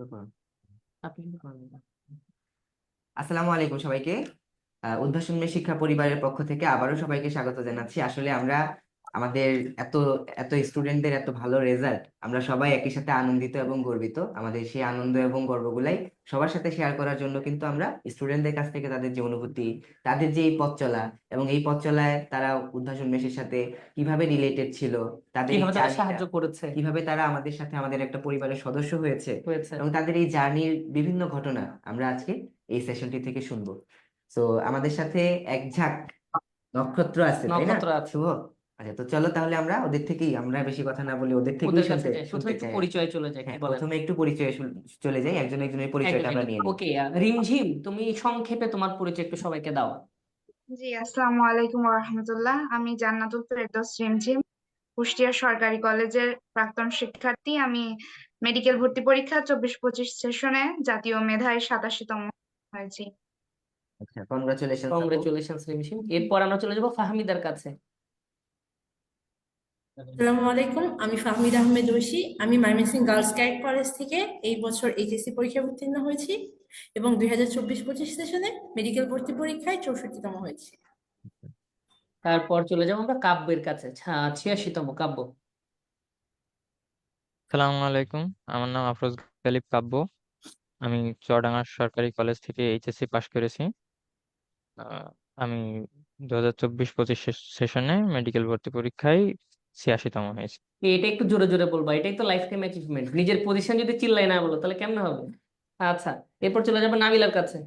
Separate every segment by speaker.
Speaker 1: শুরু করুন।
Speaker 2: আপনি শুরু করেন
Speaker 1: আসসালামু আলাইকুম সবাইকে। উদ্ভাসন শিক্ষা পরিবারের পক্ষ থেকে আবারও সবাইকে স্বাগত জানাচ্ছি। আসলে আমরা আমাদের এত এত স্টুডেন্টদের এত ভালো রেজাল্ট আমরা সবাই একই সাথে আনন্দিত এবং গর্বিত। আমাদের সেই আনন্দ এবং গর্বগুলাই সবার সাথে শেয়ার করার জন্য কিন্তু আমরা স্টুডেন্টদের কাছ থেকে তাদের যে অনুভূতি তাদের যে এই পথ চলা এবং এই পথ চলায় তারা উদ্ভাসন মেশের সাথে কীভাবে রিলেটেড ছিল তাদের
Speaker 2: সাহায্য করেছে?
Speaker 1: কীভাবে তারা আমাদের সাথে আমাদের একটা পরিবারের সদস্য হয়েছে এবং তাদের এই জার্নির বিভিন্ন ঘটনা আমরা আজকে এই সেশনটি থেকে শুনব। তো আমাদের সাথে এক ঝাঁক নক্ষত্র আছে
Speaker 2: নক্ষত্র আছে।
Speaker 1: আচ্ছা তো চলো তাহলে আমরা ওদের থেকেই আমরা বেশি কথা না বলি ওদের থেকেই
Speaker 2: ওদের কাছে
Speaker 1: শুনতে
Speaker 2: যাই।
Speaker 1: শুনতে
Speaker 2: প্রথমে একটু
Speaker 1: চাই।
Speaker 2: পরিচয় চলে যায় কি
Speaker 1: হ্যাঁ
Speaker 2: বলেন
Speaker 1: প্রথমে একটু পরিচয়ে শুন- চলে যাই একজন একজনের পরিচয়টা আমরা নিয়ে নিই।
Speaker 2: ওকে রিমঝিম তুমি সংক্ষেপে তোমার পরিচয় একটু সবাইকে দাও।
Speaker 3: জি আসসালামু আলাইকুম রহমতুল্লাহ আমি জান্নাতুল ফেরদৌস রিমঝিম কুষ্টিয়া সরকারি কলেজের প্রাক্তন শিক্ষার্থী। আমি মেডিকেল ভর্তি পরীক্ষা চব্বিশ পঁচিশ সেশনে জাতীয় মেধায় সাতাশি সাতাশিতম হয়েছি।
Speaker 1: আচ্ছা কনগ্রাচুলেশন
Speaker 2: কংগ্রেচুলেশনস রিমঝিম। এরপর আমরা চলে যাব ফাহমিদার কাছে।
Speaker 4: আসসালামু আলাইকুম আমি ফাহমিদ আহমেদ ঐশী আমি ময়মনসিংহ গার্লস ক্যাডেট কলেজ থেকে এই বছর এইচএসসি পরীক্ষায় উত্তীর্ণ হয়েছি এবং দুই হাজার চব্বিশ পঁচিশ সেশনে মেডিকেল ভর্তি পরীক্ষায় চৌষট্টিতম হয়েছি।
Speaker 2: তারপর চলে যাব আমরা কাব্যের কাছে ছিয়াশিতম কাব্য।
Speaker 5: সালামু আলাইকুম আমার নাম আফরোজ গালিব কাব্য। আমি চুয়াডাঙ্গা সরকারি কলেজ থেকে এইচএসসি পাশ করেছি। আহ, আমি দু হাজার চব্বিশ পঁচিশ সেশনে মেডিকেল ভর্তি পরীক্ষায় ছিয়াশিতম হয়েছি।
Speaker 2: এটা একটু জোরে জোরে বলবা এটাই তো লাইফ টাইম অ্যাচিভমেন্ট নিজের পজিশন যদি চিল্লাই না বলো তাহলে কেমন হবে? আচ্ছা এরপর চলে যাব নাবিলার কাছে।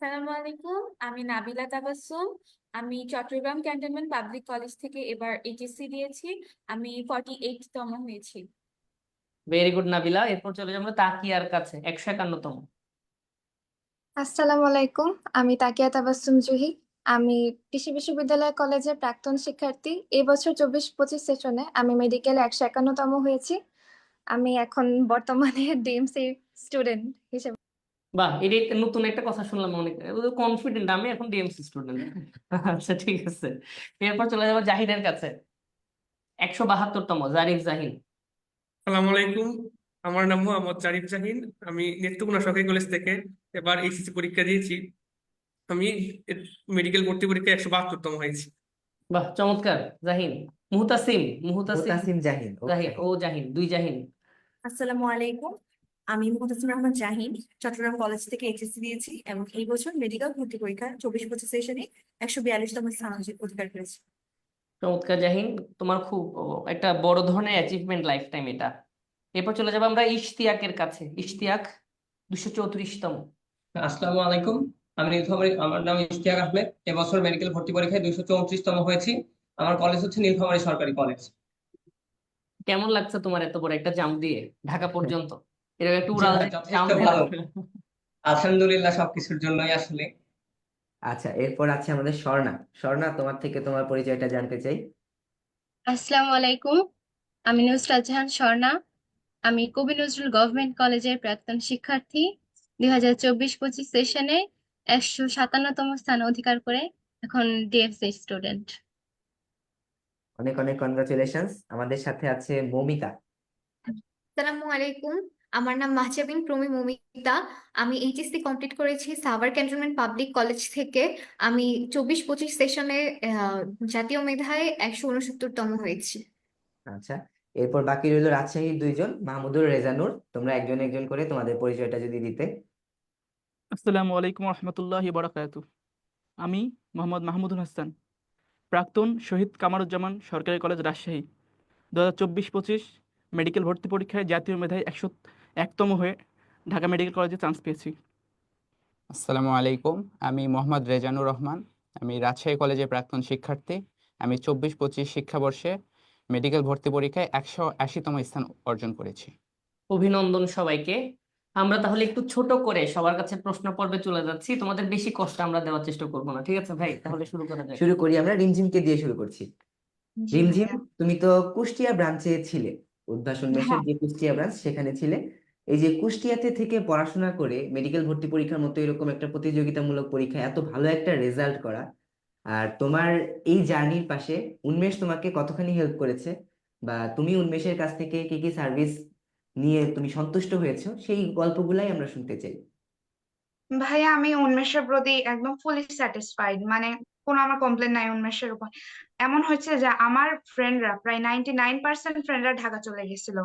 Speaker 6: সালামু আলাইকুম আমি নাবিলা তাবাসসুম। আমি চট্টগ্রাম ক্যান্টনমেন্ট পাবলিক কলেজ থেকে এবার এইচএসসি দিয়েছি আমি ফর্টি এইট তম হয়েছি।
Speaker 2: Very good Nabila. এরপর চলে যাব তাকিয়ার কাছে একশো একান্নতম।
Speaker 7: আসসালামু আলাইকুম আমি তাকিয়া তাবাসসুম জুহি। আমি কৃষি বিশ্ববিদ্যালয় কলেজের প্রাক্তন শিক্ষার্থী। এই বছর চব্বিশ পঁচিশ সেশনে আমি মেডিকেল একশো একান্নতম হয়েছি। আমি এখন বর্তমানে ডিএমসি স্টুডেন্ট হিসেবে।
Speaker 2: বাহ এটা একটা নতুন একটা কথা শুনলাম অনেক। কনফিডেন্ট আমি এখন ডিএমসি স্টুডেন্ট আচ্ছা ঠিক আছে। এরপর চলে যাব জাহিদের কাছে। একশো বাহাত্তরতম জারিফ জাহিন।
Speaker 8: সালাম আলাইকুম। আমার নাম মোহাম্মদ জারিফ জাহিন। আমি নেত্রকোনা সরকারি কলেজ থেকে এবার এইচএসসি পরীক্ষা দিয়েছি। আমি মেডিকেল ভর্তি পরীক্ষায় একশো বাহাত্তরতম হয়েছি।
Speaker 2: বাহ চমৎকার। জাহিন মুহতাসিম মুহতাসিম।
Speaker 1: জাহিন
Speaker 2: জাহিন ও জাহিন দুই জাহিন।
Speaker 4: আসসালামু আলাইকুম। আমি মুহতাসিম রহমান জাহিন চট্টগ্রাম কলেজ থেকে এইচএসসি দিয়েছি এবং এই বছর মেডিকেল ভর্তি পরীক্ষা চব্বিশ পঁচিশ সেশনে একশো বিয়াল্লিশতম স্থান অধিকার করেছি।
Speaker 2: চমৎকার জাহিন তোমার খুব একটা বড় ধরনের অ্যাচিভমেন্ট লাইফ টাইম এটা। এরপর চলে যাব আমরা ইশতিয়াকের কাছে। ইশতিয়াক দুশো চৌত্রিশতম।
Speaker 9: আসসালামু আলাইকুম। আমি নীলফামারী আমার নাম ইশতিয়াক আহমেদ। এবছর মেডিকেল ভর্তি পরীক্ষায় দুইশো চৌত্রিশতম হয়েছি। আমার কলেজ হচ্ছে নীলফামারী সরকারি কলেজ
Speaker 2: কেমন লাগছে তোমার এত বড় একটা জাম্প দিয়ে ঢাকা পর্যন্ত? এরকম একটা উড়াল জাম্প
Speaker 9: ভালো। আলহামদুলিল্লাহ সবকিছুর জন্যই আসলে।
Speaker 1: আচ্ছা এরপর আছে আমাদের স্বর্ণা। স্বর্ণা তোমার থেকে তোমার পরিচয়টা জানতে চাই।
Speaker 7: আসসালামু আলাইকুম। আমি নুসরাত জাহান স্বর্ণা। আমি কবি নজরুল গভর্নমেন্ট কলেজের প্রাক্তন শিক্ষার্থী। দুই হাজার চব্বিশ পঁচিশ সেশনে একশো সাতান্নতম স্থান অধিকার করে এখন ডিএফসি স্টুডেন্ট
Speaker 1: অনেক অনেক কনগ্রাচুলেশনস আমাদের সাথে আছে মৌমিতা।
Speaker 6: সালামু আলাইকুম। আমার নাম মাহজাবিন প্রমি মমিতা। আমি এইচএসসি কমপ্লিট করেছি সাভার ক্যান্টনমেন্ট পাবলিক কলেজ থেকে। আমি চব্বিশ পঁচিশ সেশনে জাতীয় মেধায় একশো উনসত্তরতম হয়েছি।
Speaker 1: আচ্ছা এরপর বাকি রইল রাজশাহীর দুইজন মাহমুদুর রেজানুর। তোমরা একজন একজন করে তোমাদের পরিচয়টা যদি দিতে।
Speaker 10: আসসালামু আলাইকুম রহমতুল্লাহি বারাকাতু আমি মোহাম্মদ মাহমুদুল হাসান প্রাক্তন শহীদ কামারুজ্জামান সরকারি কলেজ রাজশাহী। দু হাজার চব্বিশ পঁচিশ মেডিকেল ভর্তি পরীক্ষায় জাতীয় মেধায় একশো একতম হয়ে ঢাকা মেডিকেল কলেজে চান্স পেয়েছি।
Speaker 11: আসসালামু আলাইকুম আমি মোহাম্মদ রেজানুর রহমান আমি রাজশাহী কলেজে প্রাক্তন শিক্ষার্থী। আমি চব্বিশ পঁচিশ শিক্ষাবর্ষে মেডিকেল ভর্তি পরীক্ষায় একশো আশিতম স্থান অর্জন করেছি।
Speaker 2: অভিনন্দন সবাইকে। আমরা তাহলে একটু ছোট করে সবার কাছে প্রশ্ন পর্বে চলে যাচ্ছি। তোমাদের বেশি কষ্ট আমরা দেওয়ার চেষ্টা করব না ঠিক আছে ভাই? তাহলে শুরু করা যাক।
Speaker 1: শুরু করি আমরা রিমঝিমকে দিয়ে শুরু করছি। রিমঝিম তুমি তো কুষ্টিয়া ব্রাঞ্চে ছিলে। উদ্ভাসন মেশের যে কুষ্টিয়া ব্রাঞ্চ সেখানে ছিলে। এই যে কুষ্টিয়াতে থেকে পড়াশোনা করে মেডিকেল ভর্তি পরীক্ষার মতো এরকম একটা প্রতিযোগিতামূলক পরীক্ষা এত ভালো একটা রেজাল্ট করা। আর তোমার এই জার্নির পাশে উন্মেষ তোমাকে কতখানি হেল্প করেছে? বা তুমি উন্মেষের কাছ থেকে কি কি সার্ভিস নিয়ে তুমি সন্তুষ্ট হয়েছো, সেই গল্পগুলাই আমরা শুনতে চাই।
Speaker 3: ভাইয়া, আমি উন্মেষের প্রতি একদম ফুলি স্যাটিসফাইড মানে কোনো আমার কমপ্লেন নাই উন্মেষের উপর। এমন হয়েছে যে আমার ফ্রেন্ডরা প্রায় নাইনটি নাইন পার্সেন্ট ফ্রেন্ডরা ঢাকা চলে গেছিল।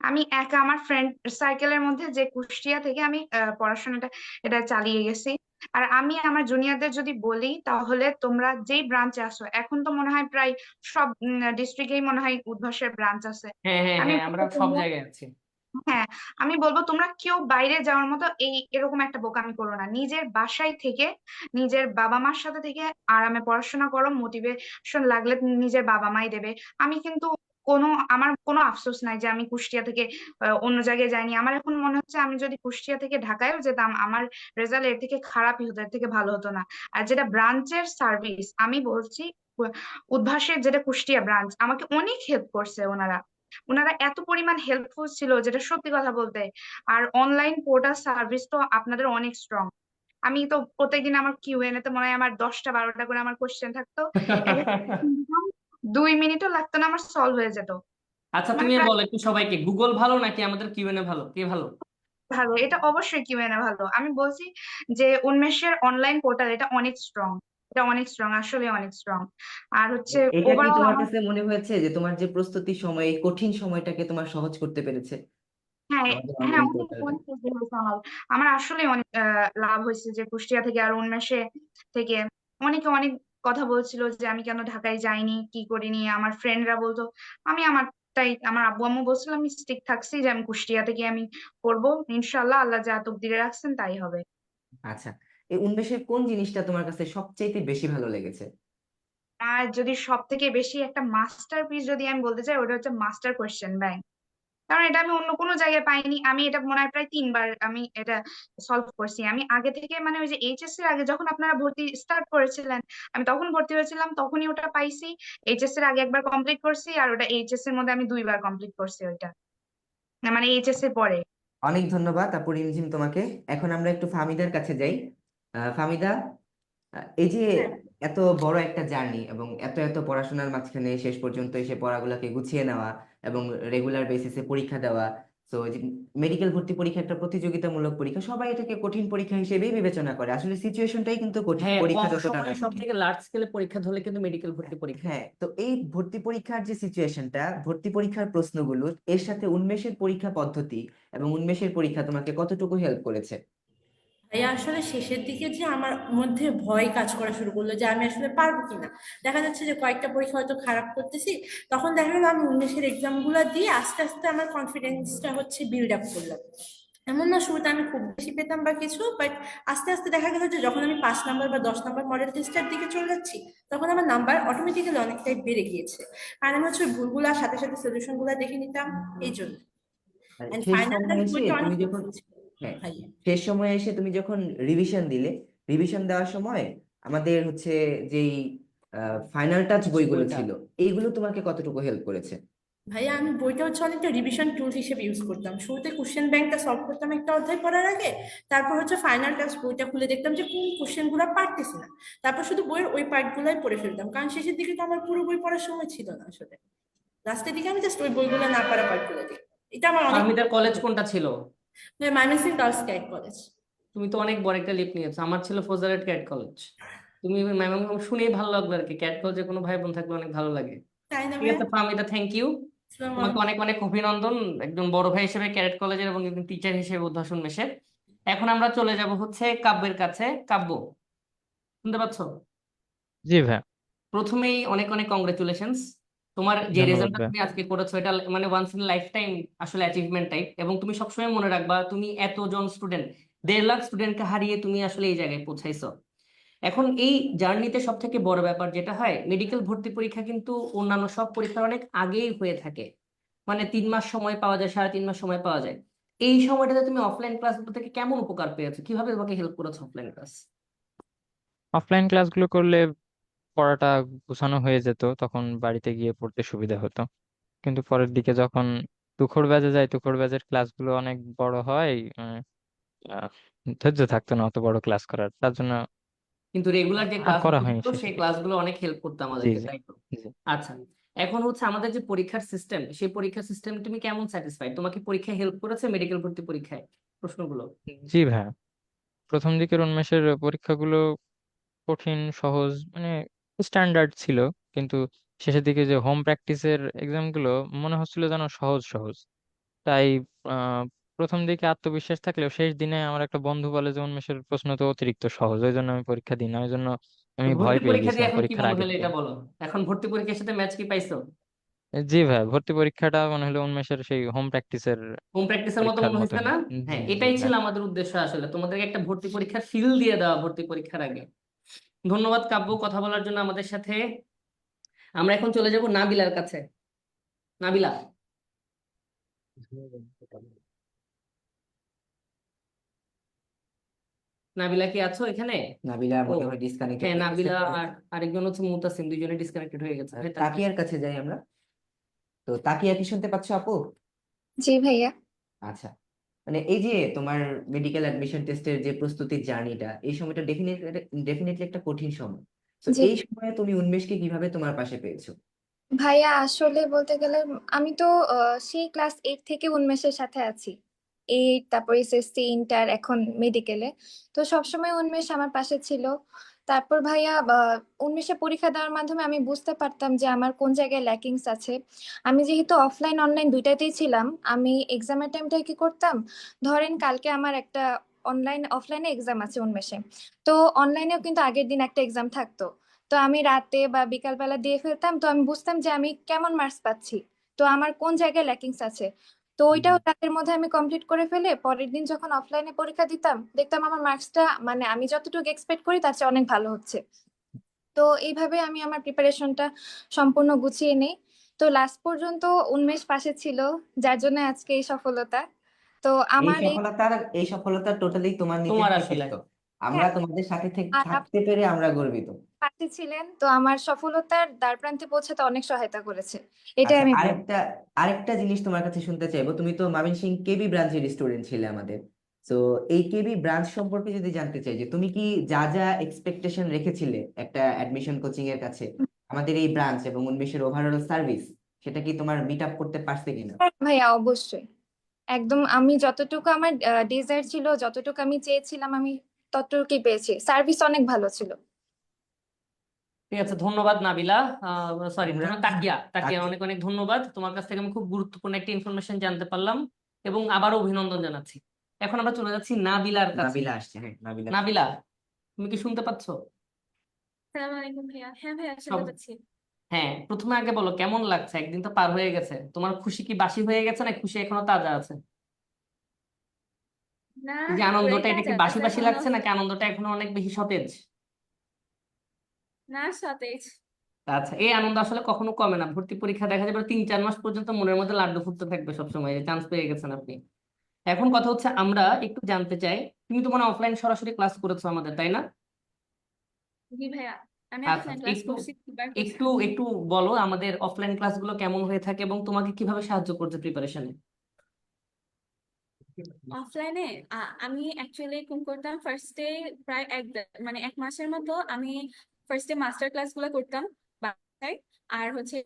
Speaker 3: আমি একা, আমার ফ্রেন্ড সার্কেলের মধ্যে যে কুষ্টিয়া থেকে আমি পড়াশোনাটা, এটা চালিয়ে গেছি। আর আমি আমার জুনিয়রদের যদি বলি তাহলে তোমরা যেই ব্রাঞ্চে আসো এখন তো মনে হয় প্রায় সব ডিস্ট্রিক্টেই মনে হয় উদ্ভাসের ব্রাঞ্চ আছে।
Speaker 2: হ্যাঁ হ্যাঁ
Speaker 3: আমি
Speaker 2: হ্যাঁ আমরা সব জায়গায় আছি।
Speaker 3: হ্যাঁ আমি বলব তোমরা কেউ বাইরে যাওয়ার মতো এই এরকম একটা বোকামি করো না। নিজের বাসায় থেকে নিজের বাবা মার সাথে থেকে আরামে পড়াশোনা করো মোটিভেশন লাগলে নিজের বাবা মাই দেবে। আমি কিন্তু কোনো আমার কোনো আফসোস নাই যে আমি কুষ্টিয়া থেকে অন্য জায়গায় যাইনি। আমার এখন মনে হচ্ছে আমি যদি কুষ্টিয়া থেকে ঢাকায়ও যেতাম আমার রেজাল্ট এর থেকে খারাপই হতো এর থেকে ভালো হতো না। আর যেটা ব্রাঞ্চের সার্ভিস আমি বলছি উদ্ভাসের যেটা কুষ্টিয়া ব্রাঞ্চ আমাকে অনেক হেল্প করছে ওনারা। ওনারা এত পরিমাণ হেল্পফুল ছিল যেটা সত্যি কথা বলতে। আর অনলাইন পোর্টাল সার্ভিস তো আপনাদের অনেক স্ট্রং আমি তো প্রত্যেকদিন আমার কিউএনএ তে মনে হয় আমার দশটা বারোটা করে আমার কোশ্চেন থাকতো। দুই মিনিটও লাগতো না আমার সলভ হয়ে যেত।
Speaker 2: আচ্ছা
Speaker 3: মানে
Speaker 2: তুমি বলো একটু সবাইকে গুগল ভালো নাকি আমাদের কিউএনএ ভালো? কে ভালো?
Speaker 3: ভালো এটা অবশ্যই কিউএনএ ভালো। আমি বলছি যে উন্মেষের অনলাইন পোর্টাল এটা অনেক স্ট্রং এটা অনেক স্ট্রং আসলে অনেক স্ট্রং আর হচ্ছে
Speaker 1: এটা কি তোমার কাছে মনে হয়েছে যে তোমার যে প্রস্তুতি সময় এই কঠিন সময়টাকে তোমার সহজ করতে পেরেছে?
Speaker 3: হ্যাঁ হ্যাঁ আমার আমার আসলে অনেক আহ, লাভ হয়েছে যে কুষ্টিয়া থেকে আর উন্মেষে থেকে অনেকে অনেক কথা বলছিল যে আমি কেন ঢাকায় যাইনি কি করিনি? আমার ফ্রেন্ডরা বলতো আমি আমার তাই আমার আব্বু আম্মু বলছিল আমি স্টিক থাকছি যে আমি কুষ্টিয়া থেকে আমি করব ইনশাল্লাহ আল্লাহ যা তকদিরে রাখছেন তাই হবে।
Speaker 1: আচ্ছা এই উন্মেষের কোন জিনিসটা তোমার কাছে সবচাইতে বেশি ভালো লেগেছে?
Speaker 3: আর যদি সব থেকে বেশি একটা মাস্টারপিস যদি আমি বলতে চাই ওটা হচ্ছে মাস্টার কোয়েশ্চেন ব্যাংক কারণ এটা আমি অন্য কোনো জায়গায় পাইনি। আমি এটা মনে হয় প্রায় তিনবার আমি এটা সলভ করছি। আমি আগে থেকে মানে ওই যে এইচএসসি এর আগে যখন আপনারা ভর্তি স্টার্ট করেছিলেন আমি তখন ভর্তি হয়েছিলাম তখনই ওটা পাইছি। এইচএসসি এর আগে একবার কমপ্লিট করছি আর ওটা এইচএসসি এর মধ্যে আমি দুইবার কমপ্লিট করছি ওইটা। মানে এইচএসসি এর পরে।
Speaker 1: অনেক ধন্যবাদ আপু রিমঝিম তোমাকে। এখন আমরা একটু ফাহমিদার কাছে যাই। আহ, এই যে এত বড় একটা জার্নি এবং এত এত পড়াশোনার মাঝখানে শেষ পর্যন্ত এসে পড়াগুলোকে গুছিয়ে নেওয়া এবং রেগুলার বেসিসে পরীক্ষা দেওয়া। তো মেডিকেল ভর্তি পরীক্ষা একটা প্রতিযোগিতামূলক পরীক্ষা সবাই এটাকে কঠিন পরীক্ষা হিসেবেই বিবেচনা করে। আসলে সিচুয়েশনটাই কিন্তু কঠিন
Speaker 2: হ্যাঁ
Speaker 1: পরীক্ষা যতটা
Speaker 2: সব থেকে লার্জ স্কেলে পরীক্ষা ধরলে কিন্তু মেডিকেল ভর্তি পরীক্ষা।
Speaker 1: হ্যাঁ তো এই ভর্তি পরীক্ষার যে সিচুয়েশনটা ভর্তি পরীক্ষার প্রশ্নগুলো এর সাথে উন্মেষের পরীক্ষা পদ্ধতি এবং উন্মেষের পরীক্ষা তোমাকে কতটুকু হেল্প করেছে?
Speaker 4: ভাইয়া আসলে শেষের দিকে যে আমার মধ্যে ভয় কাজ করা শুরু করল যে আমি আসলে পারব কিনা। দেখা যাচ্ছে যে কয়েকটা পরীক্ষা হয়তো খারাপ করতেছি তখন দেখা গেলো আমি উনিশের এক্সামগুলা দিয়ে আস্তে আস্তে আমার কনফিডেন্সটা হচ্ছে বিল্ড আপ করলাম। এমন না শুরুতে আমি খুব বেশি পেতাম বা কিছু বাট আস্তে আস্তে দেখা গেল যে যখন আমি পাঁচ নাম্বার বা দশ নাম্বার মডেল টেস্টের দিকে চলে যাচ্ছি তখন আমার নাম্বার অটোমেটিক্যালি অনেকটাই বেড়ে গিয়েছে। কারণ আমি হচ্ছে ওই ভুলগুলার সাথে সাথে সলিউশনগুলা দেখে নিতাম এই জন্য। ফাইনাল
Speaker 1: হ্যাঁ। শেষ সময়ে এসে তুমি যখন রিভিশন দিলে রিভিশন দেওয়ার সময় আমাদের হচ্ছে যেই ফাইনাল টাচ বইগুলো ছিল এইগুলো তোমাকে কতটুকু হেল্প করেছে?
Speaker 4: ভাইয়া আমি বইটা হচ্ছে অনেকটা রিভিশন টুল হিসেবে ইউজ করতাম। শুরুতে কোশ্চেন ব্যাংকটা সলভ করতাম একটা অধ্যায় পড়ার আগে তারপর হচ্ছে ফাইনাল টাস্ক বইটা খুলে দেখতাম যে কোন কোশ্চেনগুলো পারতেছি না। তারপর শুধু বইয়ের ওই পার্ট গুলাই পড়ে ফেলতাম কারণ শেষের দিকে তো আমার পুরো বই পড়ার সময় ছিল না আসলে। লাস্টের দিকে আমি জাস্ট ওই বইগুলো না পারা পার্টগুলো দিই এটা আমার অনেক
Speaker 2: কলেজ কোনটা ছিল?
Speaker 4: মাইমেসিং গার্লস গাইড কলেজ
Speaker 2: তুমি তো অনেক বড় একটা লিপ নিয়েছো। আমার ছিল ফোজারহাট ক্যাট কলেজ তুমি ম্যাম শুনেই ভালো লাগল আর কি। ক্যাট কলেজে কোনো ভাই বোন থাকলে অনেক ভালো লাগে। ঠিক আছে ফাহমিদা থ্যাংক ইউ তোমাকে অনেক অনেক অভিনন্দন। একজন বড় ভাই হিসেবে ক্যাডেট কলেজের এবং একজন টিচার হিসেবে উদ্ভাসন মেশের এখন আমরা চলে যাব হচ্ছে কাব্যের কাছে। কাব্য শুনতে পাচ্ছ?
Speaker 5: জি ভাই
Speaker 2: প্রথমেই অনেক অনেক কংগ্রেচুলেশনস তোমার যে রেজাল্টটা তুমি আজকে করেছ এটা মানে ওয়ান্স ইন লাইফ টাইম আসলে অ্যাচিভমেন্ট টাইপ এবং তুমি সবসময় মনে রাখবা তুমি এতজন স্টুডেন্ট দেড় লাখ স্টুডেন্টকে হারিয়ে তুমি আসলে এই জায়গায় পৌঁছাইছো। এখন এই জার্নিতে সব থেকে বড় ব্যাপার যেটা হয় মেডিকেল ভর্তি পরীক্ষা কিন্তু অন্যান্য সব পরীক্ষার অনেক আগেই হয়ে থাকে। মানে তিন মাস সময় পাওয়া যায় সাড়ে তিন মাস সময় পাওয়া যায়। এই সময়টাতে তুমি অফলাইন ক্লাসগুলো থেকে কেমন উপকার পেয়েছ? কীভাবে তোমাকে হেল্প করেছে অফলাইন ক্লাস
Speaker 5: অফলাইন ক্লাসগুলো করলে পড়াটা গোছানো হয়ে যেত তখন বাড়িতে গিয়ে পড়তে সুবিধা হতো। কিন্তু পরের দিকে যখন তুখোড় ব্যাচে যাই তুখোড় ব্যাচের ক্লাসগুলো অনেক বড় হয় আহ, ধৈর্য থাকতো না অত বড় ক্লাস করার। তার জন্য
Speaker 2: কিন্তু রেগুলার যে
Speaker 5: আর করা
Speaker 2: ক্লাসগুলো
Speaker 5: হয়নি
Speaker 2: হতো
Speaker 5: শেষে।
Speaker 2: সেই ক্লাসগুলো অনেক হেল্প করতো
Speaker 5: জি
Speaker 2: আমাদেরকে
Speaker 5: জি
Speaker 2: তাই তো?
Speaker 5: জি
Speaker 2: আচ্ছা এখন হচ্ছে আমাদের যে পরীক্ষার সিস্টেম সেই পরীক্ষার সিস্টেম তুমি কেমন স্যাটিসফাইড তোমাকে পরীক্ষায় হেল্প করেছে মেডিকেল ভর্তি পরীক্ষায়? প্রশ্নগুলো।
Speaker 5: জি ভাইয়া। প্রথম দিকের উন্মেষের পরীক্ষাগুলো কঠিন সহজ মানে স্ট্যান্ডার্ড ছিল। কিন্তু শেষের দিকে যে হোম প্র্যাকটিসের এক্সামগুলো মনে হচ্ছিল যেন সহজ সহজ। তাই প্রথম দিকে আত্মবিশ্বাস থাকলেও শেষ দিনে আমার একটা বন্ধু বলে যে উন্মেষের প্রশ্ন তো অতিরিক্ত সহজ ওই জন্য আমি পরীক্ষা দিই না ওই জন্য আমি ভয়
Speaker 2: ভর্তি
Speaker 5: পেয়ে
Speaker 2: পরীক্ষা দিয়ে এখন কি
Speaker 5: পরীক্ষার
Speaker 2: মনে
Speaker 5: আগের
Speaker 2: হলো এটা
Speaker 5: দিন
Speaker 2: বলো। এখন ভর্তি পরীক্ষার সাথে ম্যাচ কি পাইছো?
Speaker 5: জি ভাই ভর্তি পরীক্ষাটা মনে হলো উন্মেষের সেই হোম প্র্যাকটিসের
Speaker 2: হোম প্র্যাকটিসের মতো
Speaker 5: পরীক্ষার
Speaker 2: মনে হচ্ছে
Speaker 5: মতনই।
Speaker 2: না? হ্যাঁ
Speaker 5: জি
Speaker 2: এটাই ছিল আমাদের উদ্দেশ্য আসলে। তোমাদেরকে একটা ভর্তি পরীক্ষার ফিল দিয়ে দেওয়া ভর্তি পরীক্ষার আগে। ধন্যবাদ কাব্য কথা বলার জন্য আমাদের সাথে। আমরা এখন চলে যাব নাবিলার কাছে। নাবিলা। নাবিলা কি আছো এখানে?
Speaker 1: নাবিলা মনে হয় ডিসকানেক্টেড
Speaker 2: হ্যাঁ নাবিলা আর আরেকজন হচ্ছে মুতাসিম দুইজনে ডিসকানেক্টেড হয়ে গেছে। হ্যাঁ,
Speaker 1: তাকিয়ার কাছে যাই আমরা। তো তাকিয়া কি শুনতে পাচ্ছ আপু?
Speaker 12: জি ভাইয়া।
Speaker 1: আচ্ছা। মানে এই যে তোমার মেডিকেল অ্যাডমিশন টেস্টের যে প্রস্তুতির জার্নিটা এই সময়টা ডেফিনেটলি ডেফিনেটলি একটা কঠিন সময়। তো
Speaker 12: জি।
Speaker 1: এই সময়ে তুমি উন্মেষকে কীভাবে তোমার পাশে পেয়েছ?
Speaker 12: ভাইয়া আসলে বলতে গেলে আমি তো আহ, সেই ক্লাস এইট থেকে উন্মেষের সাথে আছি। এইট তারপর এসএসসি ইন্টার এখন মেডিকেলে তো সবসময় উন্মেষ আমার পাশে ছিল। তারপর ভাইয়া উন্মেষে পরীক্ষা দেওয়ার মাধ্যমে আমি বুঝতে পারতাম যে আমার কোন জায়গায় ল্যাকিংস আছে। আমি যেহেতু অফলাইন অনলাইন দুইটাতেই ছিলাম, আমি এক্সামের টাইমটা কি করতাম? ধরেন কালকে আমার একটা অনলাইন অফলাইনে এক্সাম আছে উন্মেষে তো অনলাইনেও কিন্তু আগের দিন একটা এক্সাম থাকতো। তো আমি রাতে বা বিকালবেলা দিয়ে ফেলতাম। তো আমি বুঝতাম যে আমি কেমন মার্কস পাচ্ছি। তো আমার কোন জায়গায় ল্যাকিংস আছে? তো ওইটাও রাতের মধ্যে আমি কমপ্লিট করে ফেলে পরের দিন যখন অফলাইনে পরীক্ষা দিতাম দেখতাম আমার মার্কসটা মানে আমি যতটুকু এক্সপেক্ট করি তার চেয়ে অনেক ভালো হচ্ছে। তো এইভাবে আমি আমার প্রিপারেশনটা সম্পূর্ণ গুছিয়ে নেই। তো লাস্ট পর্যন্ত উন্মেষ পাশে ছিল যার জন্য আজকে এই সফলতা। তো আমার এই
Speaker 1: সফলতার এই সফলতা টোটালি তোমার নিজের
Speaker 2: তোমার
Speaker 1: আমরা
Speaker 12: হ্যাঁ।
Speaker 1: তোমাদের সাথে থাকতে পেরে আমরা গর্বিত।
Speaker 12: পাশে ছিলেন তো আমার সফলতার দ্বারপ্রান্তে পৌঁছাতে অনেক সহায়তা করেছে। এটাই
Speaker 1: আচ্ছা
Speaker 12: আমি বলব।
Speaker 1: আরেকটা আরেকটা জিনিস তোমার কাছে শুনতে চাইব। তুমি তো ময়মনসিংহ কেবি ব্রাঞ্চের স্টুডেন্ট ছিলে আমাদের। তো এই কেবি ব্রাঞ্চ সম্পর্কে যদি জানতে চাই যে তুমি কি যা যা এক্সপেকটেশন রেখেছিলে একটা অ্যাডমিশন কোচিং এর কাছে? আমাদের এই ব্রাঞ্চ এবং উন্মেষের ওভারঅল সার্ভিস সেটা কি তোমার মিট আপ করতে পারছে কিনা?
Speaker 12: হ্যাঁ ভাইয়া অবশ্যই। একদম আমি যতটুকু আমার ডিজায়ার ছিল যতটুকু আমি চেয়েছিলাম আমি ততটুকুই পেয়েছি। সার্ভিস অনেক ভালো ছিল।
Speaker 2: ঠিক আছে ধন্যবাদ নাবিলা। সরি তাকিয়া তাকিয়া
Speaker 1: তাকিয়া।
Speaker 2: অনেক অনেক ধন্যবাদ। তোমার কাছ থেকে আমি খুব গুরুত্বপূর্ণ একটা ইনফরমেশন জানতে পারলাম এবং আবারও অভিনন্দন জানাচ্ছি। এখন আমরা চলে যাচ্ছি নাবিলার কাছে।
Speaker 1: নাবিলা আসছে হ্যাঁ নাবিলা।
Speaker 2: নাবিলা তুমি কি শুনতে পাচ্ছ?
Speaker 13: আসসালামু আলাইকুম ভাইয়া। হ্যাঁ ভাইয়া
Speaker 2: শুনতে পাচ্ছি। হ্যাঁ প্রথমে আগে বলো কেমন লাগছে? একদিন তো পার হয়ে গেছে। তোমার খুশি কি বাসি হয়ে গেছে না খুশি এখনও তাজা আছে? যে আনন্দটা এটা কি বাসি বাসি লাগছে নাকি আনন্দটা এখনও অনেক বেশি সতেজ?
Speaker 13: না সতেজ
Speaker 2: আচ্ছা এই আনন্দ আসলে কখনো কমে না। ভর্তি পরীক্ষা দেখা যাবে তিন চার মাস পর্যন্ত মনের মধ্যে লাড্ডু ফুটতে থাকবে সবসময় চান্স পেয়ে গেছেন আপনি। এখন কথা হচ্ছে আমরা একটু জানতে চাই তুমি তো মনে অফলাইন সরাসরি ক্লাস করেছ আমাদের তাই না?
Speaker 13: জি ভাইয়া আমি
Speaker 2: আচ্ছা,
Speaker 13: অফলাইন ক্লাস
Speaker 2: একটু-
Speaker 13: করছি
Speaker 2: একটু একটু বলো আমাদের অফলাইন ক্লাসগুলো কেমন হয়ে থাকে এবং তোমাকে কীভাবে সাহায্য করছে প্রিপারেশনে
Speaker 13: অফলাইনে আমি অ্যাকচুয়ালি কোন করতাম ফার্স্টে প্রায় এক মানে এক মাসের মতো আমি ফার্স্টে মাস্টার ক্লাসগুলো করতাম বাসায় আর হচ্ছে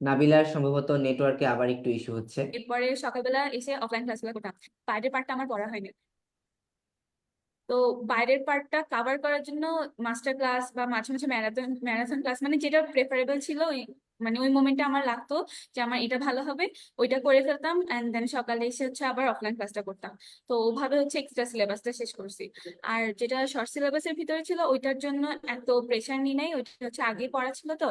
Speaker 1: নাবিলার সম্ভবত নেটওয়ার্কে আবার একটু ইস্যু হচ্ছে।
Speaker 13: এরপরে সকালবেলা এসে অফলাইন ক্লাসগুলো করতাম। বাইরের পার্টটা আমার পড়া হয়নি। তো বাইরের পার্টটা কভার করার জন্য মাস্টার ক্লাস বা মাঝে মাঝে ম্যারাথন ম্যারাথন ক্লাস মানে যেটা প্রেফারেবল ছিল ওই মানে ওই মোমেন্টে আমার লাগতো যে আমার এটা ভালো হবে, ওইটা করে ফেলতাম এন্ড দেন সকালে এসে হচ্ছে আবার অফলাইন ক্লাসটা করতাম। তো ওভাবে হচ্ছে এক্সট্রা সিলেবাসটা শেষ করছি। আর যেটা শর্ট সিলেবাসের ভিতরে ছিল ওইটার জন্য এত প্রেশার নি নাই, ওইটা হচ্ছে আগে পড়া ছিল তো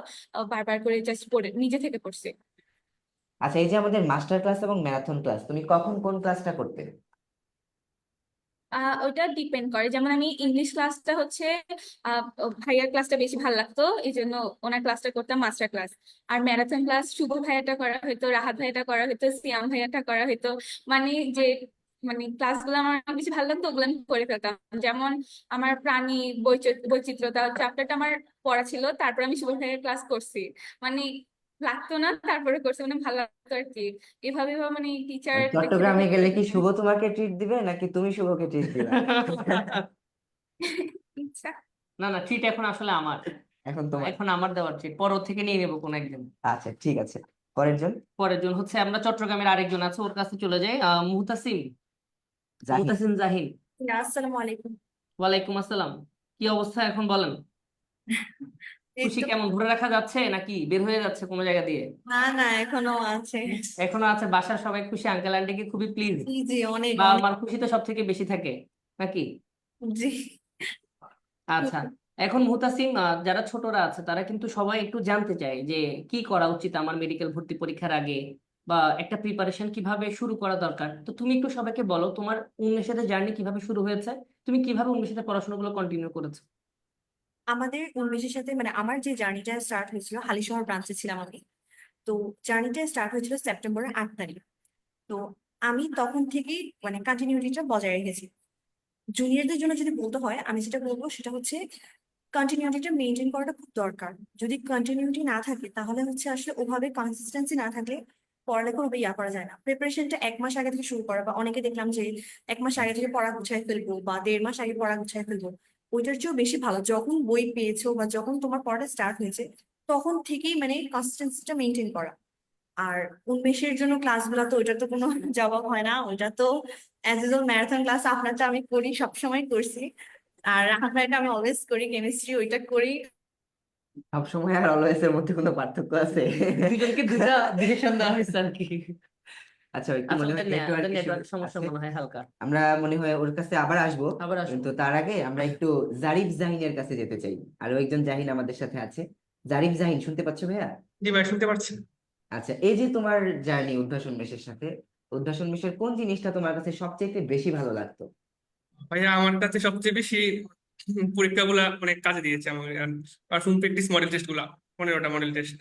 Speaker 13: বারবার করে জাস্ট পড়ে, নিজে থেকে পড়ছি
Speaker 1: আচ্ছা এই যে আমাদের মাস্টার ক্লাস এবং ম্যারাথন ক্লাস তুমি কখন কোন ক্লাসটা করতে?
Speaker 13: ওটা ডিপেন্ড করে। যেমন আমি ইংলিশ ক্লাসটা হচ্ছে ভাইয়ার ক্লাসটা বেশি ভালো লাগতো এই জন্য ওনার ক্লাসটা করতাম মাস্টার ক্লাস আর ম্যারাথন ক্লাস শুভ ভাইয়াটা করা হতো রাহাত ভাইয়াটা করা হতো সিয়াম ভাইয়াটা করা হতো মানে যে মানে ক্লাসগুলো আমার বেশি ভালো লাগতো, ওগুলো আমি করে ফেলতাম। যেমন আমার প্রাণী বৈচিত্র বৈচিত্র্যতা চ্যাপ্টারটা আমার পড়া ছিল, তারপর আমি শুভ ভাইয়ের ক্লাস করছি। মানে লাগতো না তারপরে করছে মানে ভালো লাগতো আর কি। এভাবে মানে টিচার
Speaker 1: চট্টগ্রামে গেলে কি শুভ তোমাকে ট্রিট দিবে নাকি তুমি শুভকে ট্রিট দিবে?
Speaker 13: ইচ্ছা।
Speaker 2: না না ট্রিট এখন আসলে আমার।
Speaker 1: এখন তোমার।
Speaker 2: এখন আমার দেওয়ার চেয়ে পর থেকে নিয়ে নেব কোনো একদিন
Speaker 1: আচ্ছা ঠিক আছে। পরের জন?
Speaker 2: পরের জন হচ্ছে আমরা চট্টগ্রামের আরেকজন আছে ওর কাছে চলে যাই। আহ মুহতাসিম।
Speaker 1: জাহিদ।
Speaker 2: মুহতাসিম জাহিন
Speaker 4: আসসালামু আলাইকুম।
Speaker 2: ওয়ালাইকুম আসসালাম। কি অবস্থা এখন বলেন? খুশি কেমন? ধরে রাখা যাচ্ছে নাকি? বের হয়ে যাচ্ছে কোনো জায়গা দিয়ে?
Speaker 4: না না এখনও আছে।
Speaker 2: এখনও আছে? বাসার সবাই খুশি? আঙ্কেল আন্টি কি খুবই প্লিজ
Speaker 4: জি জি অনেক
Speaker 2: বা আমার খুশি তো সব থেকে বেশি থাকে নাকি?
Speaker 4: জি।
Speaker 2: আচ্ছা এখন মুহতাসিম যারা ছোটরা আছে তারা কিন্তু সবাই একটু জানতে চায় যে কি করা উচিত আমার মেডিকেল ভর্তি পরীক্ষার আগে বা একটা প্রিপারেশন কীভাবে শুরু করা দরকার? তো তুমি একটু সবাইকে বলো তোমার উন্মেষের জার্নি কীভাবে শুরু হয়েছে? তুমি কীভাবে উন্মেষের পড়াশোনাগুলো কন্টিনিউ করেছ?
Speaker 14: আমাদের উন্মেষের সাথে মানে আমার যে জার্নিটা স্টার্ট হয়েছিল, হালিশহর ব্রাঞ্চে ছিলাম আমি। তো জার্নিটা স্টার্ট হয়েছিল সেপ্টেম্বরের আট তারিখ। তো আমি তখন থেকেই মানে কন্টিনিউটিটা বজায় রেখেছি। জুনিয়রদের জন্য যদি বলতে হয়, আমি যেটা বলব সেটা হচ্ছে কন্টিনিউটিটা মেনটেন করাটা খুব দরকার। যদি কন্টিনিউটি না থাকে, তাহলে হচ্ছে আসলে ওভাবে কনসিস্টেন্সি না থাকলে পড়ালেখা ওভাবে ইয়া করা যায় না। প্রিপারেশনটা এক মাস আগে থেকে শুরু করা, বা অনেকে দেখলাম যে এক মাস আগে থেকে পড়া গুছায় ফেলব, বা দেড় মাস আগে পড়া গুছায় ফেলব। ওইটার চেয়েও বেশি ভালো। যখন বই পেয়েছ বা যখন তোমার পড়াটা স্টার্ট হয়েছে তখন থেকেই মানে কনসিস্টেন্সিটা মেনটেন করা। আর উন্মেষের জন্য ক্লাসগুলো তো ওইটা তো কোনো জবাব হয় না। ওইটা তো অ্যাজ ইউজুয়াল ম্যারাথন ক্লাস আপনারটা আমি করি সবসময় করছি। আর আপনারটা আমি অলওয়েজ করি কেমিস্ট্রি ওইটা করি।
Speaker 1: সবসময় আর অলওয়েজ এর মধ্যে কোনো পার্থক্য আছে?
Speaker 2: দুজনকে দুটা ডিরেকশন দেওয়া হয়েছে আর কি।
Speaker 1: আচ্ছা একটু
Speaker 2: আচ্ছা
Speaker 1: মনে হয় নেটওয়ার্ক
Speaker 2: সমস্যা মনে হয় হালকা।
Speaker 1: আমরা মনে হয় ওর কাছে আবার আসব
Speaker 2: আবার আসুন
Speaker 1: কিন্তু তার আগে আমরা একটু জারিফ জাহিনের কাছে যেতে চাই। আরও একজন জাহিন আমাদের সাথে আছে। জারিফ জাহিন শুনতে পাচ্ছ ভাইয়া?
Speaker 8: জি ভাই শুনতে পাচ্ছি।
Speaker 1: আচ্ছা এই যে তোমার জার্নি উদ্ভাসন মেশের সাথে উদ্ভাসন মেশের কোন জিনিসটা তোমার কাছে সবচেয়ে বেশি ভালো লাগতো?
Speaker 8: ভাইয়া আমার কাছে সবচেয়ে বেশি পরীক্ষাগুলা অনেক কাজে দিয়েছে আমার পারফর্ম প্র্যাকটিস মডেল টেস্টগুলা পনেরোটা মডেল টেস্ট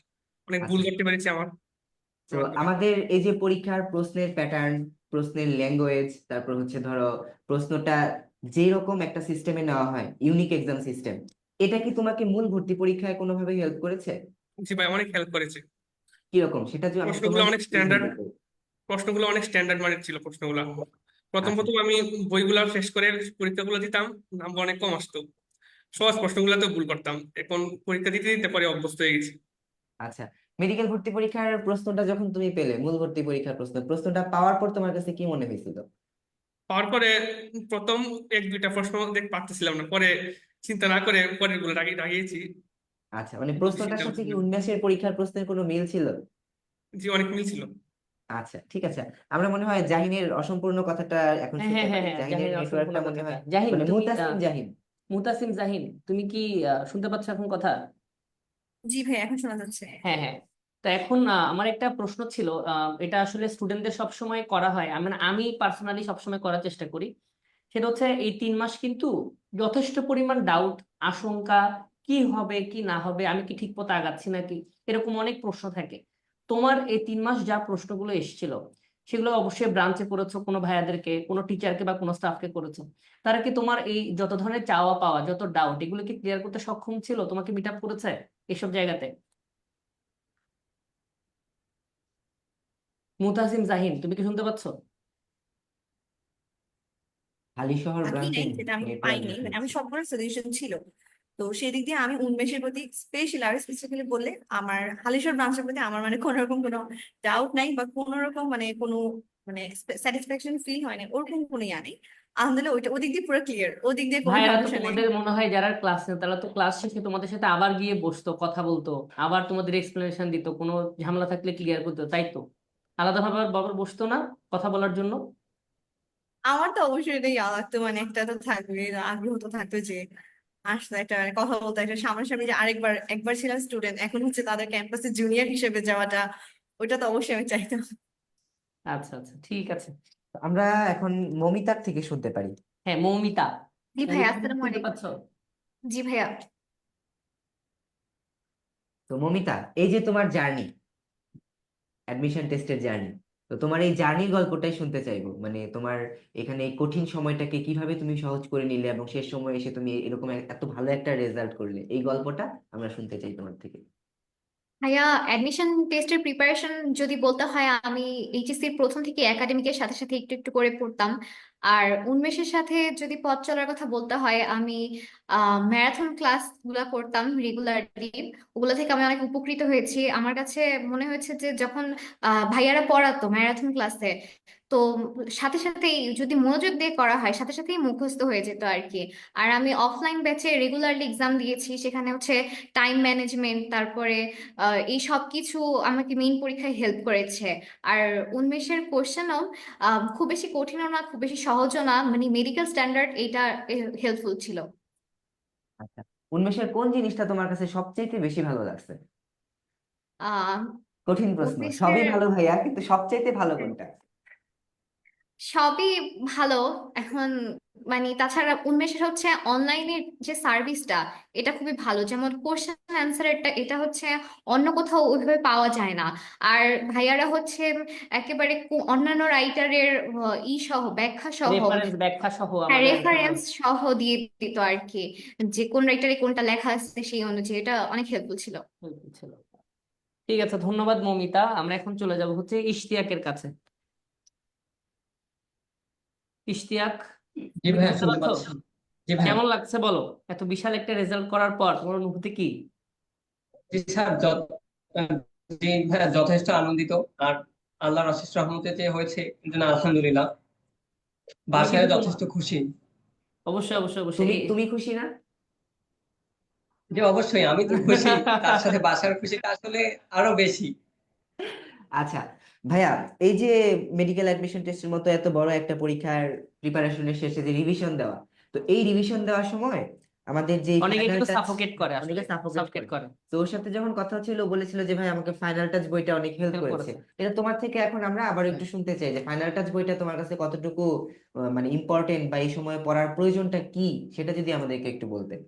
Speaker 8: অনেক ভুল
Speaker 1: আচ্ছা।
Speaker 8: করতে পেরেছি আমার।
Speaker 1: তো আমাদের এই যে পরীক্ষার প্রশ্নের প্যাটার্ন প্রশ্নের ল্যাঙ্গুয়েজ তারপর হচ্ছে ধরো প্রশ্নটা যেই রকম একটা সিস্টেমে নেওয়া হয় ইউনিক এক্সাম সিস্টেম এটা কি তোমাকে মূল ভর্তি পরীক্ষায় কোনোভাবে হেল্প করেছে?
Speaker 8: জি ভাই অনেক হেল্প করেছে।
Speaker 1: কীরকম? সেটা যদি আমি
Speaker 8: প্রশ্নগুলো অনেক স্ট্যান্ডার্ড প্রশ্নগুলো অনেক স্ট্যান্ডার্ড মানের ছিল প্রশ্নগুলো। প্রথম
Speaker 1: আচ্ছা।
Speaker 8: প্রথম আমি বইগুলো শেষ করে পরীক্ষাগুলো দিতাম নাম্বার অনেক কম আসতো। সহজ প্রশ্নগুলোতেও ভুল করতাম। এখন পরীক্ষা দিতে দিতে পরে অভ্যস্ত হয়ে গেছি।
Speaker 1: আচ্ছা। মেডিকেল ভর্তি পরীক্ষার প্রশ্নটা যখন তুমি পেলে মূল ভর্তি পরীক্ষার প্রশ্ন প্রশ্নটা পাওয়ার পর তোমার কাছে কি মনে হয়েছিল?
Speaker 8: পাওয়ার পরে প্রথম এক দুইটা প্রশ্ন দেখতে পারতেছিলাম না। পরে চিন্তা না করে পরেরগুলো রাগিয়ে রাগিয়েছি।
Speaker 1: আচ্ছা মানে প্রশ্নটার সাথে কি উন্মেষের পরীক্ষার প্রশ্নের কোনো মিল ছিল?
Speaker 8: জি অনেক মিল ছিল।
Speaker 1: আচ্ছা ঠিক আছে। আমরা মনে হয় জাহিনের অসম্পূর্ণ কথাটা এখন
Speaker 2: হ্যাঁ হ্যাঁ হ্যাঁ
Speaker 1: জাহিনের নেটওয়ার্কটা
Speaker 2: অসম্পূর্ণ
Speaker 1: মনে হয়
Speaker 2: জাহিন
Speaker 1: মানে
Speaker 2: তুমি
Speaker 1: মুতাসিম জাহিন।
Speaker 2: মুতাসিম জাহিন তুমি কি আহ, শুনতে পাচ্ছ এখন কথা?
Speaker 14: জি ভাই এখন শোনা যাচ্ছে।
Speaker 2: হ্যাঁ হ্যাঁ। তো এখন আমার একটা প্রশ্ন ছিল আহ, এটা আসলে স্টুডেন্টদের সবসময় করা হয় আমি আমি পার্সোনালি সবসময় করার চেষ্টা করি। সেটা হচ্ছে এই তিন মাস কিন্তু যথেষ্ট পরিমাণ ডাউট আশঙ্কা কি হবে কি না হবে আমি কি ঠিক পথে আগাচ্ছি নাকি এরকম অনেক প্রশ্ন থাকে। তোমার এই তিন মাস যা প্রশ্নগুলো এসেছিল সেগুলো অবশ্যই ব্রাঞ্চে করেছ কোনো ভাইয়াদেরকে কোনো টিচারকে বা কোনো স্টাফকে করেছ। তারা কি তোমার এই যত ধরনের চাওয়া পাওয়া যত ডাউট এগুলো কি ক্লিয়ার করতে সক্ষম ছিল? তোমাকে মিট আপ করেছে? এসব জায়গাতে। মুতাসিম জাহিন তুমি কি শুনতে পাচ্ছ?
Speaker 1: হালিশহর ব্রাঞ্চে
Speaker 14: আমি পাইনি মানে আমি সবগুলো সলিউশন ছিল। তো সেই দিক দিয়ে আমি উন্মেষের প্রতি স্পেশাল আর স্পেসিফিক্যালি বললে আমার হালিশহর ব্রাঞ্চের প্রতি আমার মানে কোনো রকম কোনো ডাউট নাই বা কোনো রকম মানে কোনো মানে স্যাটিসফ্যাকশন ফিল হয় না ওরকম কোনো ইয়া নেই। আলহামদুলিল্লাহ ওইটা ওদিক দিয়ে পুরো ক্লিয়ার ওদিক দিয়ে কোনো
Speaker 2: ভাইয়ারা তো
Speaker 14: সমস্যা নেই।
Speaker 2: তোমাদের মনে হয় যারা ক্লাস নেয় তারা তো ক্লাস শেষে তোমাদের সাথে আবার গিয়ে বসতো কথা বলতো আবার তোমাদের এক্সপ্লেনেশন দিত কোনো ঝামেলা থাকলে ক্লিয়ার করতো তাই তো? আলাদাভাবে আর বাবার বসতো না কথা বলার জন্য?
Speaker 14: আমার তো অবশ্যই এটা ইয়া লাগতো মানে একটা তো থাকবে আগ্রহ তো থাকতো যে আসতো একটা মানে কথা বলতো একটা সামনাসামনি যে আরেকবার একবার ছিলাম স্টুডেন্ট এখন হচ্ছে তাদের ক্যাম্পাসে জুনিয়র হিসেবে যাওয়াটা ওইটা তো অবশ্যই আমি চাইতাম।
Speaker 2: আচ্ছা আচ্ছা ঠিক আছে।
Speaker 1: আমরা এখন মমিতার থেকে শুনতে পারি।
Speaker 2: হ্যাঁ মৌমিতা।
Speaker 6: জি ভাইয়া
Speaker 2: মৌমিতা
Speaker 6: আসসালামু
Speaker 2: শুনতে
Speaker 6: আলাইকুম।
Speaker 2: পাচ্ছ?
Speaker 6: জি ভাইয়া।
Speaker 1: তো মমিতা এই যে তোমার জার্নি অ্যাডমিশন টেস্টের জার্নি তো তোমার এই জার্নির গল্পটাই শুনতে চাইব। মানে তোমার এখানে এই কঠিন সময়টাকে কীভাবে তুমি সহজ করে নিলে এবং শেষ সময় এসে তুমি এরকম এক- এত ভালো একটা রেজাল্ট করলে এই গল্পটা আমরা শুনতে চাই তোমার থেকে।
Speaker 6: ভাইয়া অ্যাডমিশন টেস্টের প্রিপারেশন যদি বলতে হয়, আমি এইচএসসির প্রথম থেকে একাডেমিকের সাথে সাথে একটু একটু করে পড়তাম। আর উন্মেষের সাথে যদি পথ চলার কথা বলতে হয়, আমি ম্যারাথন ক্লাসগুলা করতাম রেগুলারলি ওগুলো থেকে আমি অনেক উপকৃত হয়েছি। আমার কাছে মনে হয়েছে যে যখন ভাইয়ারা পড়াতো ম্যারাথন ক্লাসে তো সাথে সাথেই যদি মনোযোগ দিয়ে করা হয়, সাথে সাথেই মুখস্থ হয়ে যেত আর কি আর আমি অফলাইন ব্যাচে রেগুলারলি এক্সাম দিয়েছি, সেখানে হচ্ছে টাইম ম্যানেজমেন্ট তারপরে এই সব কিছু আমাকে মেইন পরীক্ষায় হেল্প করেছে। আর উন্মেষের কোশ্চেনও খুব বেশি কঠিনও না, খুব বেশি সহজও না মানে মেডিকেল স্ট্যান্ডার্ড এইটা হেল্পফুল ছিল।
Speaker 1: আচ্ছা উন্মেষের কোন জিনিসটা তোমার কাছে সবচেয়ে বেশি ভালো লাগছে?
Speaker 6: আহ
Speaker 1: কঠিন প্রশ্ন সবই
Speaker 6: উন্মেষের
Speaker 1: ভালো ভাইয়া কিন্তু সবচাইতে ভালো কোনটা?
Speaker 6: সবই ভালো। এখন মানে তাছাড়া উন্মেষের হচ্ছে অনলাইনের যে সার্ভিসটা এটা খুবই ভালো। যেমন কোশ্চেন অ্যান্সার এটা এটা হচ্ছে অন্য কোথাও ওইভাবে পাওয়া যায় না। আর ভাইয়ারা হচ্ছে একেবারে অন্যান্য রাইটারের ই সহ ব্যাখ্যা সহ
Speaker 2: ব্যাখ্যা সহ
Speaker 6: হ্যাঁ রেফারেন্স সহ দিয়ে দিত আর কি। যে কোন রাইটারে কোনটা লেখা আছে সেই অনুযায়ী এটা অনেক হেল্পফুল ছিল।
Speaker 2: ঠিক আছে ধন্যবাদ মৌমিতা। আমরা এখন চলে যাব হচ্ছে ইশতিয়াকের কাছে। ইশতিয়াক কেমন লাগছে বলো? এত বিশাল একটা রেজাল্ট করার পর তোমার অনুভূতি কি?
Speaker 9: স্যার যথেষ্ট আনন্দিত। আর আল্লাহর অশেষ রহমতে যে হয়েছে কিন্তু না আলহামদুলিল্লাহ। বাসায় যথেষ্ট খুশি।
Speaker 2: অবশ্যই অবশ্যই অবশ্যই।
Speaker 1: তুমি খুশি না?
Speaker 9: যে অবশ্যই আমি তো খুশি। তার সাথে বাসার খুশিটা আসলে আরও বেশি।
Speaker 1: আচ্ছা ভাইয়া এই যে মেডিকেল অ্যাডমিশন টেস্টের মতো এত বড় একটা পরীক্ষার প্রিপারেশনের শেষে যে রিভিশন দেওয়া তো এই রিভিশন দেওয়ার সময় আমাদের যে
Speaker 2: অনেকে
Speaker 1: টাচ
Speaker 2: সাফোকেট করে আসলে
Speaker 1: অনেকে সাফোকেট
Speaker 2: সাফোকেট
Speaker 1: করে। তো ওর সাথে যখন কথা হচ্ছিল বলেছিল যে ভাই আমাকে ফাইনাল টাচ বইটা অনেক হেল্প করেছে। এটা তোমার থেকে এখন আমরা আবার একটু শুনতে চাই যে ফাইনাল টাচ বইটা তোমার কাছে কতটুকু আহ, মানে ইম্পর্টেন্ট বা এই সময় পড়ার প্রয়োজনটা কি সেটা যদি আমাদেরকে একটু বলতেন।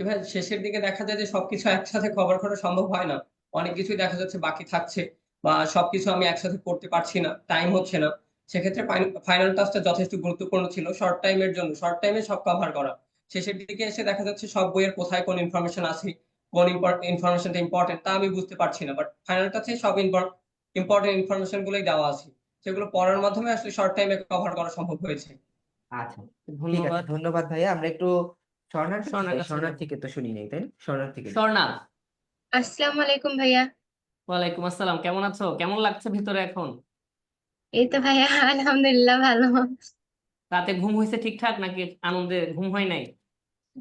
Speaker 9: ভাই শেষের দিকে দেখা যায় যে সবকিছু একসাথে কভার করা সম্ভব হয় না। অনেক কিছুই দেখা যাচ্ছে বাকি থাকছে। বা সবকিছু আমি একসাথে করতে পারছি না টাইম হচ্ছে না। সেক্ষেত্রে ফাইনাল টাচটা যথেষ্ট গুরুত্বপূর্ণ ছিল। শর্ট টাইমের জন্য শর্ট টাইমে সব কভার করা। শেষের দিকে এসে দেখা যাচ্ছে সব বইয়ের কোথায় কোন ইনফরমেশন আছে কোন ইনফরমেশনটা ইম্পর্টেন্ট তা আমি বুঝতে পারছি না। বাট ফাইনাল টাচে সব ইম্পর্টেন্ট ইনফরমেশন গুলোই দেওয়া আছে। সেগুলো পড়ার মাধ্যমে আসলে শর্ট টাইমে কভার করা সম্ভব হয়েছে।
Speaker 1: আচ্ছা
Speaker 2: ধন্যবাদ।
Speaker 1: ধন্যবাদ। ভাইয়া। আমরা একটু স্বর্ণার
Speaker 2: স্বর্ণার
Speaker 1: স্বর্ণার থেকে তো শুনি নাই তাই স্বর্ণার থেকে যাই।
Speaker 2: স্বর্ণা
Speaker 7: আসসালামু আলাইকুম ভাইয়া।
Speaker 2: ওয়ালাইকুম আসসালাম কেমন আছো? কেমন লাগছে ভিতরে এখন?
Speaker 7: এই তো ভাইয়া আলহামদুলিল্লাহ ভালো।
Speaker 2: রাতে ঘুম হয়েছে ঠিকঠাক নাকি আনন্দে? ঘুম হয় নাই?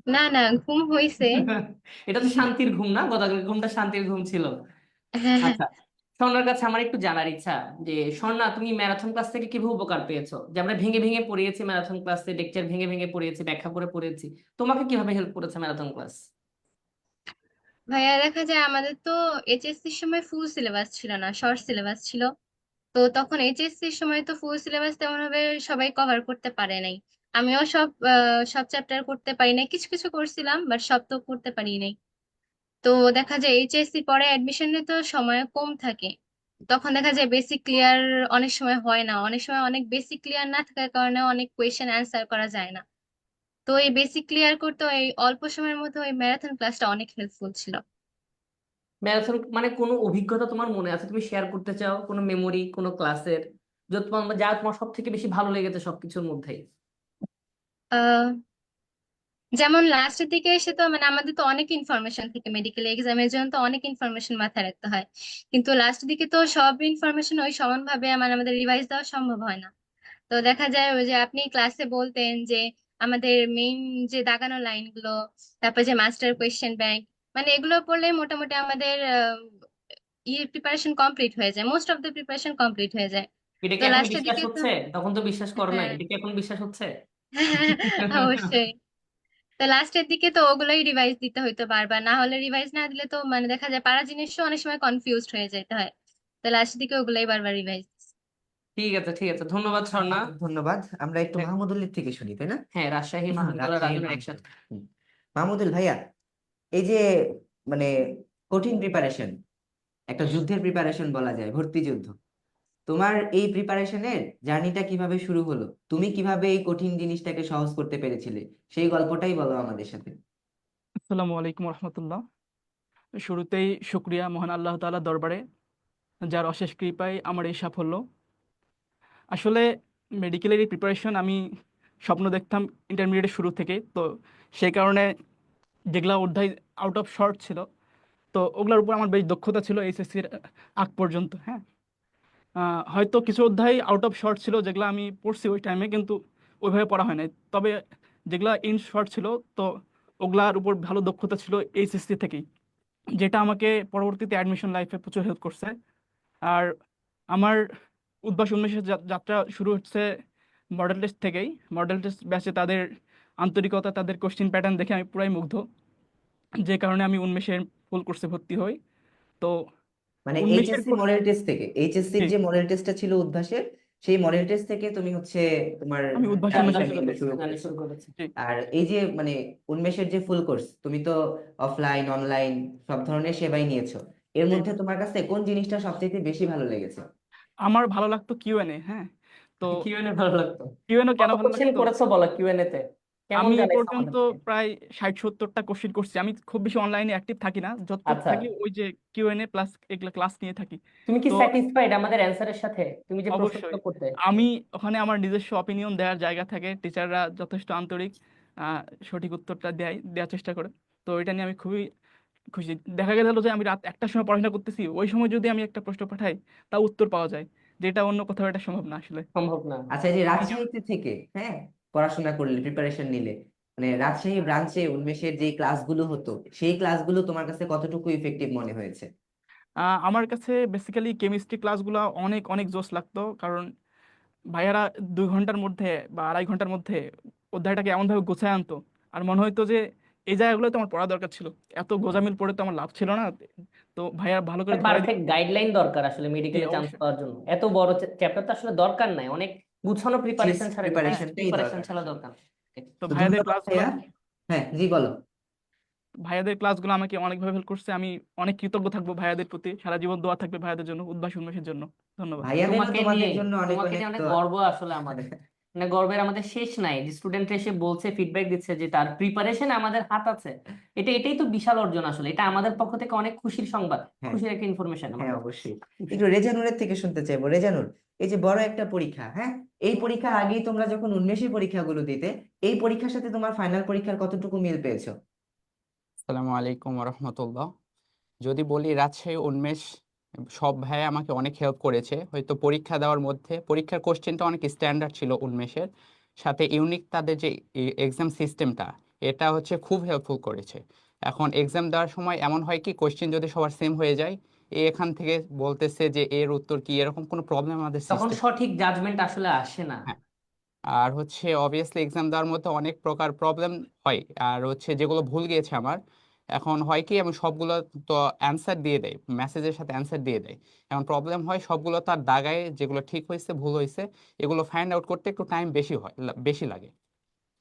Speaker 7: না না ঘুম হইছে।
Speaker 2: এটা তো শান্তির ঘুম না? গতকালের ঘুমটা শান্তির ঘুম ছিল।
Speaker 7: হ্যাঁ।
Speaker 2: আচ্ছা স্বর্ণার কাছে আমার একটু জানার ইচ্ছা যে স্বর্ণা তুমি ম্যারাথন ক্লাস থেকে কীভাবে উপকার পেয়েছ? যে আমরা ভেঙে ভেঙে পড়িয়েছি ম্যারাথন ক্লাসে লেকচার ভেঙে ভেঙে পড়িয়েছি ব্যাখ্যা করে পড়িয়েছি। তোমাকে কীভাবে হেল্প করেছে ম্যারাথন ক্লাস?
Speaker 7: ভাইয়া, দেখা যায় আমাদের তো এইচএসসির সময় ফুল সিলেবাস ছিল না শর্ট সিলেবাস ছিল। তো তখন এইচএসসির সময় তো ফুল সিলেবাস তেমন ভাবে সবাই কভার করতে পারে নাই। আমিও সব সব চ্যাপ্টার করতে পারি নাই। কিছু কিছু করছিলাম বাট সব তো করতে পারি নাই। তো দেখা যায় এইচএসসি পরে অ্যাডমিশনে তো সময় কম থাকে। তখন দেখা যায় বেসিক ক্লিয়ার অনেক সময় হয় না। অনেক সময় অনেক বেসিক ক্লিয়ার না থাকার কারণে অনেক কোয়েশ্চেন অ্যান্সার করা যায় না। তো এই বেসিক ক্লিয়ার করতে এই অল্প সময়ের মধ্যে ওই ম্যারাথন ক্লাসটা অনেক হেল্পফুল ছিল।
Speaker 2: ম্যারাথন মানে কোনো অভিজ্ঞতা তোমার মনে আছে? তুমি শেয়ার করতে চাও? কোনো মেমোরি কোনো ক্লাসের যা তোমার যা তোমার সব থেকে বেশি ভালো লেগেছে সবকিছুর মধ্যেই?
Speaker 7: আহ যেমন লাস্টের দিকে এসে তো মানে আমাদের তো অনেক ইনফরমেশন থাকে। মেডিকেল এক্সামের জন্য তো অনেক ইনফরমেশন মাথায় রাখতে হয়। কিন্তু লাস্টের দিকে তো সব ইনফরমেশন ওই সমানভাবে মানে আমাদের রিভাইজ দেওয়া সম্ভব হয় না। তো দেখা যায় ওই যে আপনি ক্লাসে বলতেন যে আমাদের মেইন যে দাগানো লাইনগুলো তারপর যে মাস্টার কোয়েশ্চেন ব্যাংক মানে এগুলো পড়লে মোটামুটি আমাদের ইয়ে প্রিপারেশন কমপ্লিট হয়ে যায়। Most of the preparation complete হয়ে যায়।
Speaker 2: এটা কি এখন বিশ্বাস হচ্ছে? তখন তো বিশ্বাস করো নাই।
Speaker 7: হ্যাঁ।
Speaker 2: এটা কি এখন বিশ্বাস হচ্ছে?
Speaker 7: অবশ্যই। তো লাস্টের দিকে তো ওগুলোই রিভাইজ দিতে হইতো বারবার। না হলে রিভাইজ না দিলে তো মানে দেখা যায় পারা জিনিসও অনেক সময় কনফিউজড হয়ে যেতে হয়। তো লাস্টের দিকে ওগুলোই বারবার রিভাইজ
Speaker 2: ঠিক আছে ঠিক আছে। ধন্যবাদ স্বর্ণা।
Speaker 1: ধন্যবাদ। আমরা একটু
Speaker 2: হ্যাঁ।
Speaker 1: মাহমুদুল্লাহ থেকে শুনি তাই না?
Speaker 2: হ্যাঁ রাজশাহী
Speaker 1: হ্যাঁ,
Speaker 2: মাহমুদুল্লাহ একসাথে।
Speaker 1: মাহমুদুল ভাইয়া এই যে মানে কঠিন প্রিপারেশন একটা যুদ্ধের প্রিপারেশন বলা যায় ভর্তি যুদ্ধ। তোমার এই প্রিপারেশনের জার্নিটা কীভাবে শুরু হলো? তুমি কীভাবে এই কঠিন জিনিসটাকে সহজ করতে পেরেছিলে? সেই গল্পটাই বলো আমাদের সাথে।
Speaker 10: আসসালামু আলাইকুম রহমতুল্লাহ। শুরুতেই শুক্রিয়া মহান আল্লাহ তাআলার দরবারে যার অশেষ কৃপায় আমার এই সাফল্য। আসলে মেডিকেলের এই প্রিপারেশন আমি স্বপ্ন দেখতাম ইন্টারমিডিয়েটের শুরু থেকে। তো সেই কারণে যেগুলা অধ্যায় আউট অফ শর্ট ছিল, তো ওগুলোর উপর আমার বেশ দক্ষতা ছিল এইচএসসির আগ পর্যন্ত হ্যাঁ। হয়তো কিছু অধ্যায় আউট অফ শর্ট ছিল যেগুলো আমি পড়ছি ওই টাইমে কিন্তু ওইভাবে পড়া হয় নাই। তবে যেগুলো ইন শর্ট ছিল, তো ওগুলার উপর ভালো দক্ষতা ছিল এইচএসসি থেকেই, যেটা আমাকে পরবর্তীতে অ্যাডমিশন লাইফে প্রচুর হেল্প করছে। আর আমার উদ্ভাস উন্মেষের যাত্রা শুরু হচ্ছে মডেল টেস্ট থেকেই। মডেল টেস্ট ব্যাচে তাদের আন্তরিকতা তাদের কোশ্চিন প্যাটার্ন দেখে আমি পুরাই মুগ্ধ। যে কারণে আমি উন্মেষের ফুল কোর্সে ভর্তি হই। তো
Speaker 1: মানে এইচএসসি মডেল টেস্ট থেকে। এইচএসসির যে মডেল টেস্টটা ছিল উদ্ভাসের সেই মডেল টেস্ট থেকে তুমি হচ্ছে তোমার
Speaker 10: আমি উদ্ভাস।
Speaker 1: শুরু করেছি। আর এই যে মানে উন্মেষের যে ফুল কোর্স তুমি তো অফলাইন অনলাইন সব ধরনের সেবাই নিয়েছো। এর মধ্যে তোমার কাছে কোন জিনিসটা সবচেয়ে বেশি ভালো লেগেছে?
Speaker 10: আমার ভালো লাগতো কিউএনএ হ্যাঁ? তো
Speaker 2: কিউএনএ ভালো লাগতো।
Speaker 10: কিউএনএ কেন ভালো
Speaker 2: কোশ্চেন
Speaker 10: লাগতো?
Speaker 2: করেছ বলো কিউএনএ তে?
Speaker 10: আমি এ পর্যন্ত প্রায় ষাট সত্তরটা কোশ্চেন করছি। আমি খুব বেশি অনলাইনে অ্যাক্টিভ থাকি না। যতটুকু
Speaker 2: আচ্ছা।
Speaker 10: থাকি ওই যে কিউএনএ প্লাস এগুলো ক্লাস নিয়ে থাকি।
Speaker 2: তুমি কি
Speaker 10: তো
Speaker 2: স্যাটিসফাইড আমাদের অ্যান্সারের সাথে? তুমি যে প্রশ্নগুলো
Speaker 10: অবশ্যই।
Speaker 2: করতে।
Speaker 10: আমি ওখানে আমার নিজস্ব অপিনিয়ন দেওয়ার জায়গা থাকে। টিচাররা যথেষ্ট আন্তরিক আহ, সঠিক উত্তরটা দেয় দেওয়ার চেষ্টা করে। তো এটা নিয়ে আমি খুবই খুশি। দেখা গেল যে আমি রাত একটার সময় পড়াশোনা করতেছি ওই সময় যদি আমি একটা প্রশ্ন পাঠাই তা উত্তর পাওয়া যায় যেটা অন্য কোথাও এটা সম্ভব না আসলে।
Speaker 2: সম্ভব না।
Speaker 1: আচ্ছা এই যে রাজশাহীতে থেকে হ্যাঁ পড়াশোনা করলে প্রিপারেশন নিলে মানে রাজশাহী ব্রাঞ্চে উন্মেষের যে ক্লাসগুলো হতো সেই ক্লাসগুলো তোমার কাছে কতটুকু ইফেক্টিভ মনে হয়েছে?
Speaker 10: আহ, আমার কাছে বেসিক্যালি কেমিস্ট্রি ক্লাসগুলো অনেক অনেক জোশ লাগতো কারণ ভাইয়ারা দুই ঘণ্টার মধ্যে বা আড়াই ঘণ্টার মধ্যে অধ্যায়টাকে এমনভাবে গোছায় আনতো আর মনে হতো যে এই জায়গাগুলো তো আমার পড়া দরকার ছিল। এত গোজামিল পড়ে তো আমার লাভ ছিল না। তো ভাইয়া ভালো করে
Speaker 2: পারফেক্ট গাইডলাইন দরকার আসলে মেডিকেলে চান্স পাওয়ার জন্য। এত বড় চ্যাপ্টার তো আসলে দরকার নাই। অনেক গুছানো প্রিপারেশন ছাড়া প্রিপারেশন
Speaker 1: দরকার।
Speaker 2: ছাড়া দরকার
Speaker 10: তো ভাইয়াদের
Speaker 1: ভাইয়া। হ্যাঁ জি বলো।
Speaker 10: ভাইয়াদের ক্লাসগুলো আমাকে অনেকভাবে হেল্প করছে। আমি অনেক কৃতজ্ঞ থাকব ভাইয়াদের প্রতি। সারা জীবন দোয়া থাকবে ভাইয়াদের জন্য উদ্ভাস উন্মেষের জন্য। ধন্যবাদ।
Speaker 1: ভাইয়াদেরও
Speaker 2: তোমাকে
Speaker 1: তোমাদের জন্য অনেক অনেক
Speaker 2: অনেক। গর্ব আসলে আমাদের। মানে গর্বের আমাদের শেষ নাই। যে স্টুডেন্ট এসে বলছে ফিডব্যাক দিচ্ছে যে তার প্রিপারেশন আমাদের হাত আছে। এটা এটাই তো বিশাল অর্জন আসলে। এটা আমাদের পক্ষ থেকে অনেক খুশির সংবাদ।
Speaker 1: হ্যাঁ।
Speaker 2: খুশির একটা ইনফরমেশন
Speaker 1: হ্যাঁ অবশ্যই। একটু রেজানুরের থেকে শুনতে চাইব। রেজানুর এই যে বড় একটা পরীক্ষা হ্যাঁ? এই পরীক্ষার আগেই তোমরা যখন উন্মেষী পরীক্ষাগুলো দিতে এই পরীক্ষার সাথে তোমার ফাইনাল পরীক্ষার কতটুকু মিল পেয়েছ?
Speaker 11: আসসালামু আলাইকুম রহমতুল্লাহ। যদি বলি রাজশাহী উন্মেষ সব ভাই আমাকে অনেক হেল্প করেছে। হয়তো পরীক্ষা দেওয়ার মধ্যে পরীক্ষার কোশ্চেনটা অনেক স্ট্যান্ডার্ড ছিল উন্মেষের। সাথে ইউনিক তাদের যে এক্সাম সিস্টেমটা এটা হচ্ছে খুব হেল্পফুল করেছে। এখন এক্সাম দেওয়ার সময় এমন হয় কি কোশ্চেন যদি সবার সেম হয়ে যায় এ এখান থেকে বলতেছে যে এর উত্তর কি এরকম কোনো প্রবলেম আমাদের
Speaker 2: তখন সঠিক জাজমেন্ট আসলে আসে না।
Speaker 11: হ্যাঁ। আর হচ্ছে অবভিয়াসলি এক্সাম দেওয়ার মধ্যে অনেক প্রকার প্রবলেম হয়। আর হচ্ছে যেগুলো ভুল গিয়েছে আমার এখন হয় কি আমি সবগুলো তো অ্যান্সার দিয়ে দেয় মেসেজের সাথে অ্যান্সার দিয়ে দেয় এখন প্রবলেম হয় সবগুলো তার দাগায় যেগুলো ঠিক হয়েছে ভুল হয়েছে এগুলো ফাইন্ড আউট করতে একটু টাইম বেশি হয় বেশি লাগে।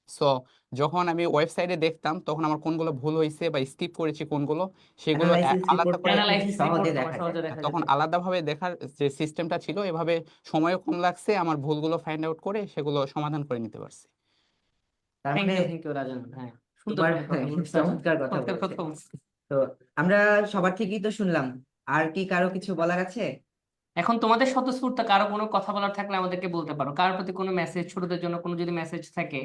Speaker 11: সো যখন আমি ওয়েবসাইটে দেখতাম তখন আমার কোনগুলো ভুল হয়েছে বা স্কিপ করেছি কোনগুলো সেগুলো আলাদা করে তখন আলাদাভাবে দেখার যে সিস্টেমটা ছিল এভাবে সময়ও কম লাগছে আমার ভুলগুলো ফাইন্ড আউট করে সেগুলো সমাধান করে নিতে পারছি।
Speaker 2: থ্যাংক
Speaker 1: মানে
Speaker 2: ইউ থ্যাংক ইউ রাজন। হ্যাঁ।
Speaker 1: তোমার চমৎকার কথা বলছে
Speaker 2: বলছো
Speaker 1: তো আমরা সবার থেকেই তো শুনলাম। আর কি কারও কিছু বলার আছে?
Speaker 2: এখন তোমাদের স্বতঃস্ফূর্ত কারও কোনো কথা বলার থাকলে আমাদেরকে বলতে পারো। কারোর প্রতি কোনো মেসেজ ছোটদের জন্য কোনো যদি মেসেজ থাকে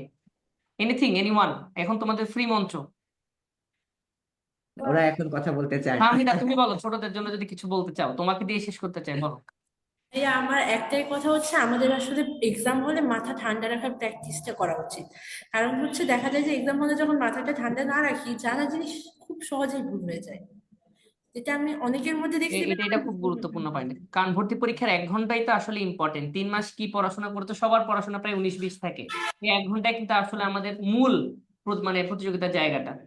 Speaker 2: এনিথিং এনিওয়ান এখন তোমাদের ফ্রি মঞ্চ।
Speaker 1: ওরা এখন কথা বলতে চায় না।
Speaker 2: তুমি বলো ছোটদের জন্য যদি কিছু বলতে চাও তোমাকে দিয়ে শেষ করতে চাই বলো।
Speaker 4: ভাইয়া আমার একটাই কথা হচ্ছে আমাদের আসলে এক্সাম হলে মাথা ঠান্ডা রাখার প্র্যাকটিসটা করা উচিত। কারণ হচ্ছে দেখা যায় যে এক্সাম হলে যখন মাথাটা ঠান্ডা না রাখি জানা জিনিস খুব সহজেই ভুল হয়ে যায়। যেটা আমি অনেকের মধ্যে দেখছি
Speaker 2: এ- এটা এটা খুব গুরুত্বপূর্ণ পয়েন্ট কারণ ভর্তি পরীক্ষার এক ঘন্টাই তো আসলে ইম্পর্টেন্ট তিন মাস কি পড়াশোনা করতে সবার পড়াশোনা প্রায় উনিশ বিশ থাকে। এই এক ঘন্টায় কিন্তু আসলে আমাদের মূল মানে প্রতিযোগিতার জায়গাটা।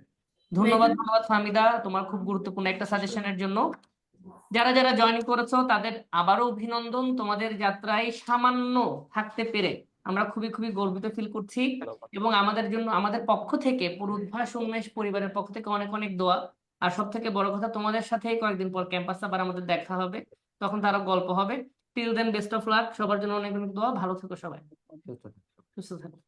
Speaker 2: ধন্যবাদ ধন্যবাদ ফাহমিদা তোমার খুব গুরুত্বপূর্ণ একটা সাজেশনের জন্য। যারা যারা জয়েন করেছ তাদের আবারও অভিনন্দন। তোমাদের যাত্রায় সামান্য থাকতে পেরে আমরা খুবই খুবই গর্বিত ফিল করছি। এবং আমাদের জন্য আমাদের পক্ষ থেকে পুরো উদ্ভাস উন্মেষ পরিবারের পক্ষ থেকে অনেক অনেক দোয়া। আর সব থেকে বড় কথা তোমাদের সাথে কয়েকদিন পর ক্যাম্পাস আবার আমাদের দেখা হবে। তখন তারও গল্প হবে। Till then best of luck সবার জন্য অনেক অনেক দোয়া। ভালো থেকো সবাই। সুস্থ থাকো।